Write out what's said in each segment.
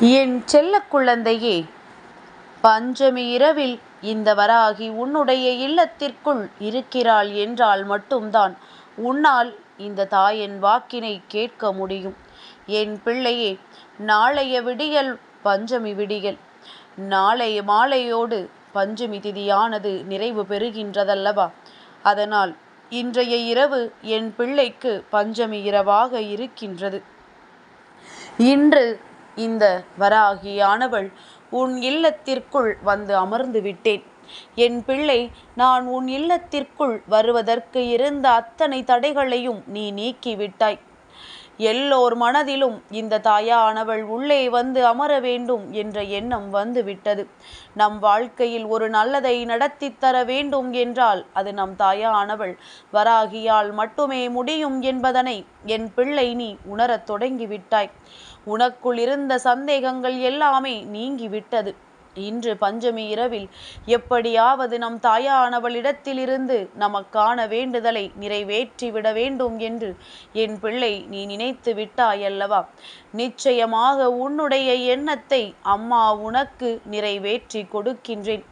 என் செல்ல குழந்தையே பஞ்சமி இரவில் இந்த வராகி உன்னுடைய இல்லத்திற்குள் இருக்கிறாள் என்றால் மட்டும்தான் உன்னால் இந்த தாயின் வாக்கினை கேட்க முடியும். என் பிள்ளையே நாளைய விடியல் பஞ்சமி விடியல். நாளைய மாலையோடு பஞ்சமி திதியானது நிறைவு பெறுகின்றதல்லவா? அதனால் இன்றைய இரவு என் பிள்ளைக்கு பஞ்சமி இரவாக இருக்கின்றது. இன்று இந்த வராகியானவள் உன் இல்லத்திற்குள் வந்து அமர்ந்து விட்டேன். என் பிள்ளை நான் உன் இல்லத்திற்குள் வருவதற்கு இருந்த அத்தனை தடைகளையும் நீ நீக்கிவிட்டாய். எல்லோர் மனதிலும் இந்த தாயானவள் உள்ளே வந்து அமர வேண்டும் என்ற எண்ணம் வந்து விட்டது நம் வாழ்க்கையில் ஒரு நல்லதை நடத்தி தர வேண்டும் என்றால் அது நம் தாயானவள். வராகியால் மட்டுமே முடியும் என்பதனை என் பிள்ளை நீ உணரத் தொடங்கிவிட்டாய். உனக்குள் இருந்த சந்தேகங்கள் எல்லாமே நீங்கிவிட்டது. இன்று பஞ்சமி இரவில் எப்படியாவது நம் தாயானவளிடத்திலிருந்து நமக்கான வேண்டுதலை நிறைவேற்றி விட வேண்டும் என்று என் பிள்ளை நீ நினைத்து விட்டாயல்லவா நிச்சயமாக உன்னுடைய எண்ணத்தை அம்மா உனக்கு நிறைவேற்றி கொடுக்கின்றேன்.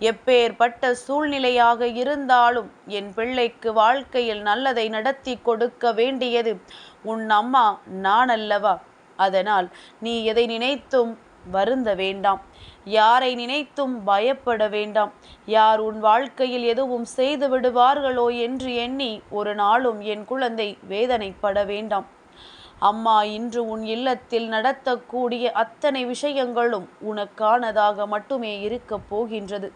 எப்பேற்பட்ட சூழ்நிலையாக இருந்தாலும் என் பிள்ளைக்கு வாழ்க்கையில் நல்லதை நடத்தி கொடுக்க வேண்டியது உன் அம்மா நான் அல்லவா அதனால் நீ எதை நினைத்தும் வருந்த வேண்டாம். யாரை நினைத்தும் பயப்பட வேண்டாம். யார் உன் வாழ்க்கையில் எதுவும் செய்து விடுவார்களோ என்று எண்ணி ஒரு நாளும் என் குழந்தை வேதனைப்பட வேண்டாம். அம்மா இன்று உன் இல்லத்தில் நடத்தக்கூடிய அத்தனை விஷயங்களும் உனக்கானதாக மட்டுமே இருக்கப் போகின்றது.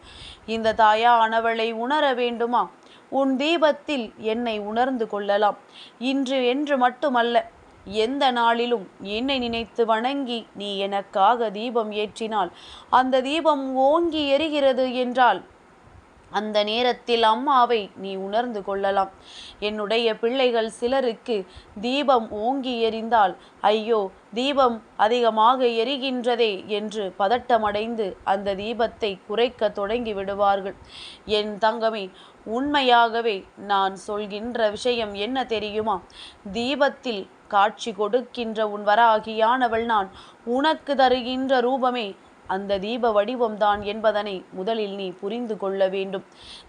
இந்த தாயானவளை உணர வேண்டுமா? உன் தீபத்தில் என்னை உணர்ந்து கொள்ளலாம். இன்று என்று மட்டுமல்ல எந்த நாளிலும் என்னை நினைத்து வணங்கி நீ எனக்காக தீபம் ஏற்றினால் அந்த தீபம் ஓங்கி எரிகிறது என்றால் அந்த நேரத்தில் அம்மாவை நீ உணர்ந்து கொள்ளலாம். என்னுடைய பிள்ளைகள் சிலருக்கு தீபம் ஓங்கி எரிந்தால் ஐயோ தீபம் அதிகமாக எரிகின்றதே என்று பதட்டமடைந்து அந்த தீபத்தை குறைக்க தொடங்கி விடுவார்கள். என் தங்கமே உண்மையாகவே நான் சொல்கின்ற விஷயம் என்ன தெரியுமா? தீபத்தில் காட்சி கொடுக்கின்ற உன் வராகியானவள் நான். உனக்கு தருகின்ற ரூபமே அந்த தீப வடிவம்தான் என்பதனை முதலில் நீ புரிந்து கொள்ள வேண்டும்.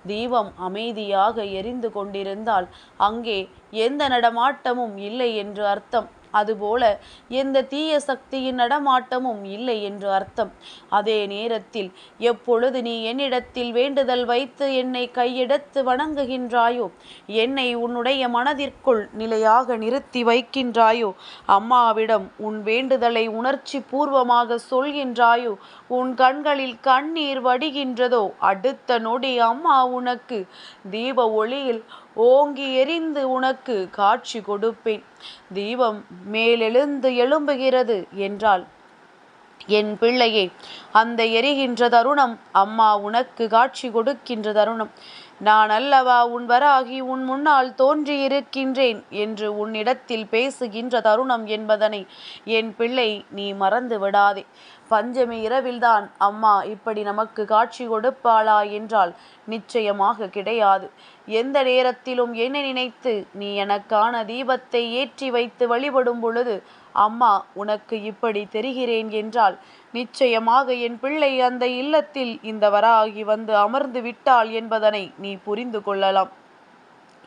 தீபம் அமைதியாக எரிந்து கொண்டிருந்தால் அங்கே எந்த நடமாட்டமும் இல்லை என்று அர்த்தம். அதுபோல எந்த தீய சக்தியின் நடமாட்டமும் இல்லை என்று அர்த்தம். அதே நேரத்தில் எப்பொழுது நீ என்னிடத்தில் வேண்டுதல் வைத்து என்னை கையெடுத்து வணங்குகின்றாயோ என்னை உன்னுடைய மனதிற்குள் நிலையாக நிறுத்தி வைக்கின்றாயோ அம்மாவிடம் உன் வேண்டுதலை உணர்ச்சி பூர்வமாக சொல்கின்றாயோ உன் கண்களில் கண்ணீர் வடிகின்றதோ அடுத்த நொடி அம்மா உனக்கு தீப ஒளியில் ஓங்கி எரிந்து உனக்கு காட்சி கொடுப்பேன். தீபம் மேலெழுந்து எழும்புகிறது என்றால் என் பிள்ளையே அந்த எரிகின்ற தருணம் அம்மா உனக்கு காட்சி கொடுக்கின்ற தருணம். நான் அல்லவா உன் வராகி உன் முன்னால் தோன்றியிருக்கின்றேன் என்று உன்னிடத்தில் பேசுகின்ற தருணம் என்பதனை என் பிள்ளை நீ மறந்து விடாதே. பஞ்சமி இரவில்தான் அம்மா இப்படி நமக்கு காட்சி கொடுப்பாளா என்றால் நிச்சயமாக கிடையாது. எந்த நேரத்திலும் என்னை நினைத்து நீ எனக்கான தீபத்தை ஏற்றி வைத்து வழிபடும் பொழுது அம்மா உனக்கு இப்படி தெரிகிறேன் என்றால் நிச்சயமாக என் பிள்ளை அந்த இல்லத்தில் இந்த வராகி வந்து அமர்ந்து விட்டாள் என்பதனை நீ புரிந்து கொள்ளலாம்.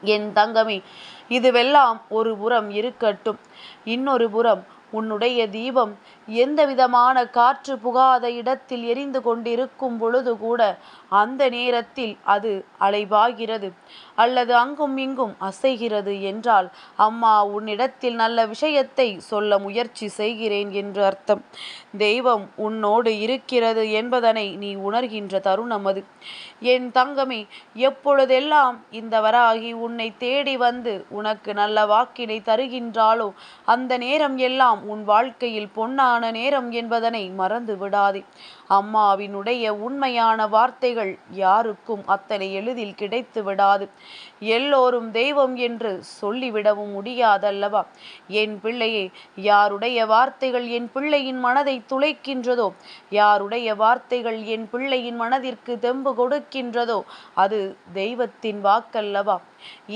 என் தங்கமே இதுவெல்லாம் ஒரு புறம் இருக்கட்டும். இன்னொரு புறம் உன்னுடைய தீபம் எந்த விதமான காற்று புகாத இடத்தில் எரிந்து கொண்டிருக்கும் பொழுது கூட அந்த நேரத்தில் அது அலைபாகிறது அல்லது அங்கும் இங்கும் அசைகிறது என்றால் அம்மா உன்னிடத்தில் நல்ல விஷயத்தை சொல்ல முயற்சி செய்கிறேன் என்று அர்த்தம். தெய்வம் உன்னோடு இருக்கிறது என்பதனை நீ உணர்கின்ற தருணம் அது. என் தங்கமே எப்பொழுதெல்லாம் இந்த வராகி உன்னை தேடி வந்து உனக்கு நல்ல வாக்கினை தருகின்றாலோ அந்த நேரம் எல்லாம் உன் வாழ்க்கையில் பொன்னா சரியான நேரம் என்பதனை மறந்து விடாதே அம்மாவினுடைய உண்மையான வார்த்தைகள் யாருக்கும் அத்தனை எளிதில் கிடைத்து விடாது எல்லோரும் தெய்வம் என்று சொல்லிவிடவும் முடியாதல்லவா? என் பிள்ளையே யாருடைய வார்த்தைகள் என் பிள்ளையின் மனதை துளைக்கின்றதோ? யாருடைய வார்த்தைகள் என் பிள்ளையின் மனதிற்கு தெம்பு கொடுக்கின்றதோ? அது தெய்வத்தின் வாக்கல்லவா?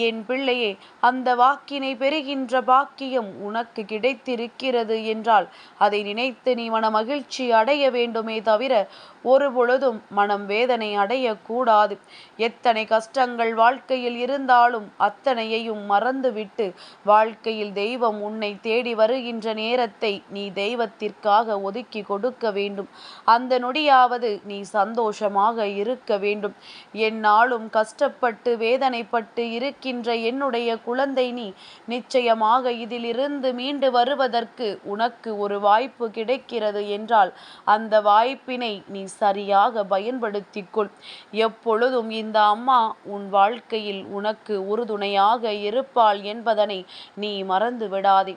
என் பிள்ளையே அந்த வாக்கினை பெறுகின்ற பாக்கியம் உனக்கு கிடைத்திருக்கிறது என்றால் அதை நினைத்து நீ மன மகிழ்ச்சி அடைய வேண்டுமே தவிர தவிர ஒரு பொழுதும் மனம் வேதனை அடையக்கூடாது. எத்தனை கஷ்டங்கள் வாழ்க்கையில் இருந்தாலும் அத்தனையையும் மறந்துவிட்டு வாழ்க்கையில் தெய்வம் உன்னை தேடி வருகின்ற நேரத்தை நீ தெய்வத்திற்காக ஒதுக்கி கொடுக்க வேண்டும். அந்த நொடியாவது நீ சந்தோஷமாக இருக்க வேண்டும். என்னாலும் கஷ்டப்பட்டு வேதனைப்பட்டு இருக்கின்ற என்னுடைய குழந்தை நீ நிச்சயமாக இதிலிருந்து மீண்டு வருவதற்கு உனக்கு ஒரு வாய்ப்பு கிடைக்கிறது என்றால் அந்த வாய்ப்பினை நீ சரியாக பயன்படுத்திக்கொள். எப்பொழுதும் இந்த அம்மா உன் வாழ்க்கையில் உனக்கு உறுதுணையாக இருப்பாள் என்பதனை நீ மறந்து விடாதே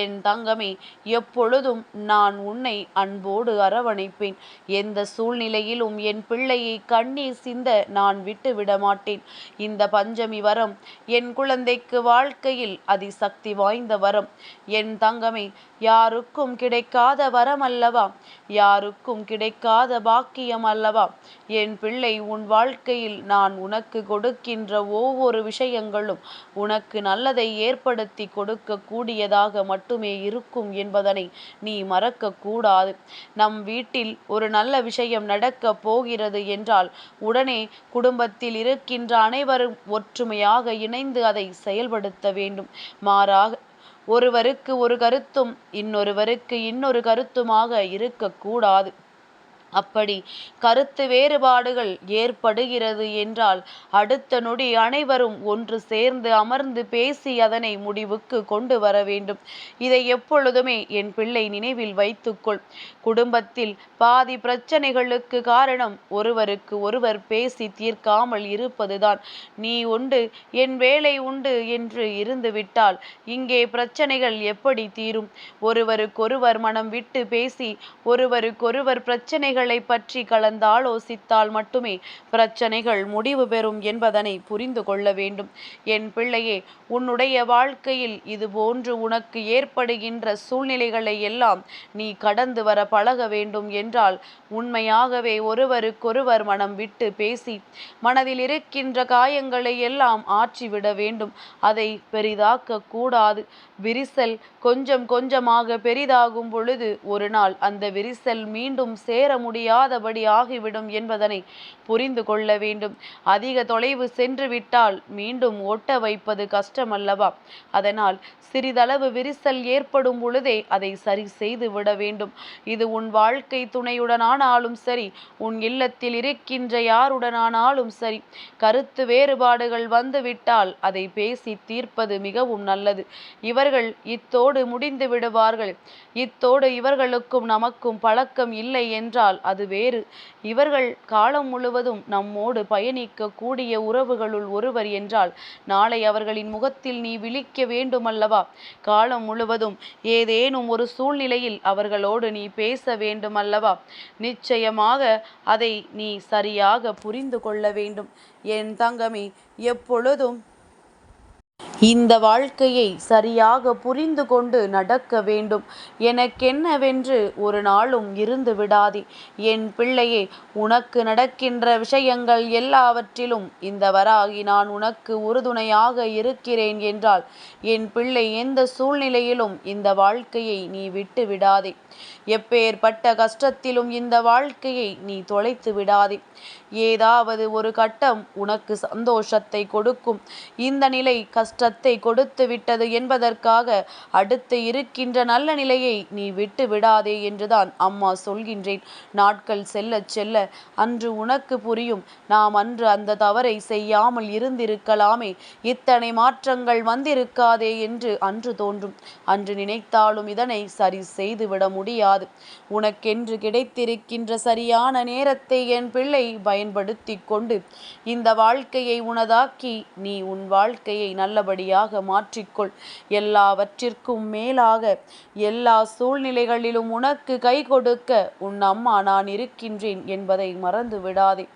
என் தங்கமே எப்பொழுதும் நான் உன்னை அன்போடு அரவணைப்பேன். எந்த சூழ்நிலையிலும் என் பிள்ளையை கண்ணீர் சிந்த நான் விட்டு விட மாட்டேன். இந்த பஞ்சமி வரம் என் குழந்தைக்கு வாழ்க்கையில் அதிசக்தி வாய்ந்த வரம். என் தங்கமே யாருக்கும் கிடைக்காத வரம் அல்லவா யாருக்கும் கிடைக்காத பாக்கியம் அல்லவா? என் பிள்ளை உன் வாழ்க்கையில் நான் உனக்கு கொடுக்கின்ற ஒவ்வொரு விஷயங்களும் உனக்கு நல்லதை ஏற்படுத்தி கொடுக்க கூடியதாக மட்டுமே இருக்கும் என்பதனை நீ மறக்க கூடாது. நம் வீட்டில் ஒரு நல்ல விஷயம் நடக்கப் போகிறது என்றால் உடனே குடும்பத்தில் இருக்கின்ற அனைவரும் ஒற்றுமையாக இணைந்து அதை செயல்படுத்த வேண்டும். மாறாக ஒருவருக்கு ஒரு கருத்தும் இன்னொருவருக்கு இன்னொரு கருத்துமாக இருக்கக்கூடாது அப்படி கருத்து வேறுபாடுகள் ஏற்படுகிறது என்றால் அடுத்த நொடி அனைவரும் ஒன்று சேர்ந்து அமர்ந்து பேசி அதனை முடிவுக்கு கொண்டு வர வேண்டும். இதை எப்பொழுதுமே என் பிள்ளை நினைவில் வைத்துக்கொள். குடும்பத்தில் பாதி பிரச்சனைகளுக்கு காரணம் ஒருவருக்கு ஒருவர் பேசி தீர்க்காமல் இருப்பதுதான். நீ உண்டு என் வேலை உண்டு என்று இருந்துவிட்டால் இங்கே பிரச்சனைகள் எப்படி தீரும்? ஒருவருக்கொருவர் மனம் விட்டு பேசி ஒருவருக்கொருவர் பிரச்சனைகள் விஷயங்களை பற்றி கலந்தாலோசித்தால் மட்டுமே பிரச்சனைகள் முடிவு பெறும் என்பதனை புரிந்து கொள்ள வேண்டும். என் பிள்ளையே உன்னுடைய வாழ்க்கையில் இதுபோன்று உனக்கு ஏற்படுகின்ற சூழ்நிலைகளை எல்லாம் நீ கடந்து வர பழக வேண்டும் என்றால் உண்மையாகவே ஒருவருக்கொருவர் மனம் விட்டு பேசி மனதில் இருக்கின்ற காயங்களை எல்லாம் ஆற்றிவிட வேண்டும். அதை பெரிதாக்க கூடாது. விரிசல் கொஞ்சம் கொஞ்சமாக பெரிதாகும் பொழுது ஒரு நாள் அந்த விரிசல் மீண்டும் சேர முடியாதபடி ஆகிவிடும் என்பதனை புரிந்து கொள்ள வேண்டும். அதிக தொலைவு சென்று விட்டால் மீண்டும் ஒட்ட வைப்பது கஷ்டமல்லவா? அதனால் சிறிதளவு விரிசல் ஏற்படும் பொழுதே அதை சரி செய்து விட வேண்டும். இது உன் வாழ்க்கை துணையுடனானாலும் சரி உன் இல்லத்தில் இருக்கின்ற யாருடனானாலும் சரி கருத்து வேறுபாடுகள் வந்துவிட்டால் அதை பேசி தீர்ப்பது மிகவும் நல்லது. இவர்கள் இத்தோடு முடிந்து விடுவார்கள். இத்தோடு இவர்களுக்கும் நமக்கும் பழக்கம் இல்லை என்றால் அது வேறு. இவர்கள் காலம் முழுவதும் நம்மோடு பயணிக்க கூடிய உறவுகளுள் ஒருவர் என்றால் நாளை அவர்களின் முகத்தில் நீ விழிக்க வேண்டுமல்லவா? காலம் முழுவதும் ஏதேனும் ஒரு சூழ்நிலையில் அவர்களோடு நீ பேச வேண்டுமல்லவா? நிச்சயமாக அதை நீ சரியாக புரிந்து கொள்ள வேண்டும். என் தங்கமே எப்பொழுதும் இந்த வாழ்க்கையை சரியாக புரிந்து கொண்டு நடக்க வேண்டும். எனக்கென்னவென்று ஒரு நாளும் இருந்து விடாதே. என் பிள்ளையே உனக்கு நடக்கின்ற விஷயங்கள் எல்லாவற்றிலும் இந்த வராகி நான் உனக்கு உறுதுணையாக இருக்கிறேன் என்றால் என் பிள்ளை எந்த சூழ்நிலையிலும் இந்த வாழ்க்கையை நீ விட்டு விடாதே. எப்பேற்பட்ட கஷ்டத்திலும் இந்த வாழ்க்கையை நீ தொலைத்து விடாதே. ஏதாவது ஒரு கட்டம் உனக்கு சந்தோஷத்தை கொடுக்கும். இந்த நிலை கஷ்டத்தை கொடுத்து விட்டது என்பதற்காக அடுத்து இருக்கின்ற நல்ல நிலையை நீ விட்டு விடாதே என்றுதான் அம்மா சொல்கின்றேன். நாட்கள் செல்ல செல்ல அன்று உனக்கு புரியும். நாம் அன்று அந்த தவறை செய்யாமல் இருந்திருக்கலாமே. இத்தனை மாற்றங்கள் வந்திருக்காதே என்று அன்று தோன்றும். அன்று நினைத்தாலும் இதனை சரி செய்துவிட முடியாது. உனக்கென்று கிடைத்திருக்கின்ற சரியான நேரத்தை என் பிள்ளை பயன்படுத்தி கொண்டு இந்த வாழ்க்கையை உனதாக்கி நீ உன் வாழ்க்கையை நல்லபடியாக மாற்றிக்கொள். எல்லாவற்றிற்கும் மேலாக எல்லா சூழ்நிலைகளிலும் உனக்கு கை கொடுக்க உன் அம்மா நான் இருக்கின்றேன் என்பதை மறந்து விடாதே.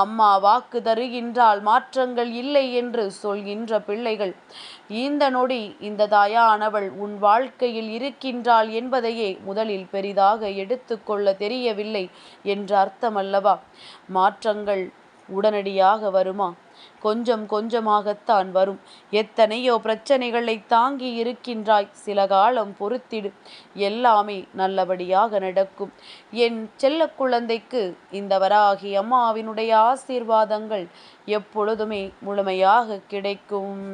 அம்மா வாக்கு தருகின்றால் மாற்றங்கள் இல்லை என்று சொல்கின்ற பிள்ளைகள் இந்த நொடி இந்த தாயானவள் உன் வாழ்க்கையில் இருக்கின்றாள் என்பதையே முதலில் முதலில் பெரிதாக எடுத்துக்கொள்ள தெரியவில்லை என்று அர்த்தமல்லவா? மாற்றங்கள் உடனடியாக வருமா? கொஞ்சம் கொஞ்சமாகத்தான் வரும். எத்தனையோ பிரச்சனைகளை தாங்கி இருக்கின்றாய். சில காலம் பொறுத்திடு. எல்லாமே நல்லபடியாக நடக்கும். என் செல்ல குழந்தைக்கு இந்த வராகி அம்மாவினுடைய ஆசீர்வாதங்கள் எப்பொழுதுமே முழுமையாக கிடைக்கும்.